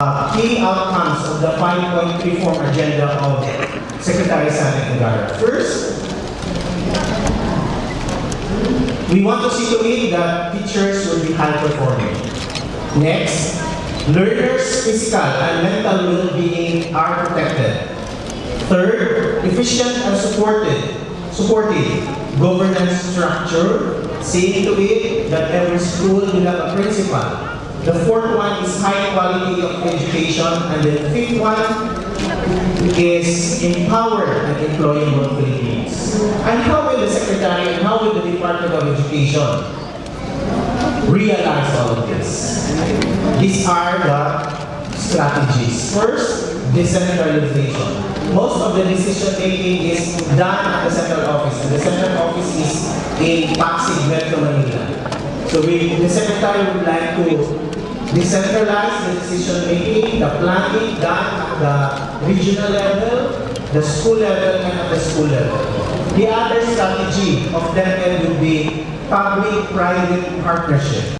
uh, key outcomes of the 5.3 form agenda of Secretary Sani Angara. First, we want to see to it that teachers will be high performing. Next, learners' physical and mental well-being are protected. Third, efficient and supported, supportive governance structure, seeing to it that every school will have a principal. The fourth one is high quality of education, and the fifth one is empowered and employable Philippines. And how will the Secretary and how will the Department of Education realize all of this? These are the strategies. First, decentralization. Most of the decision making is done at the central office, and the central office is in Pasig, Metro Manila. So we, the Secretary would like to decentralize the decision making, the planning done at the regional level, the school level, and at the school level. The other strategy of them would be public-private partnership.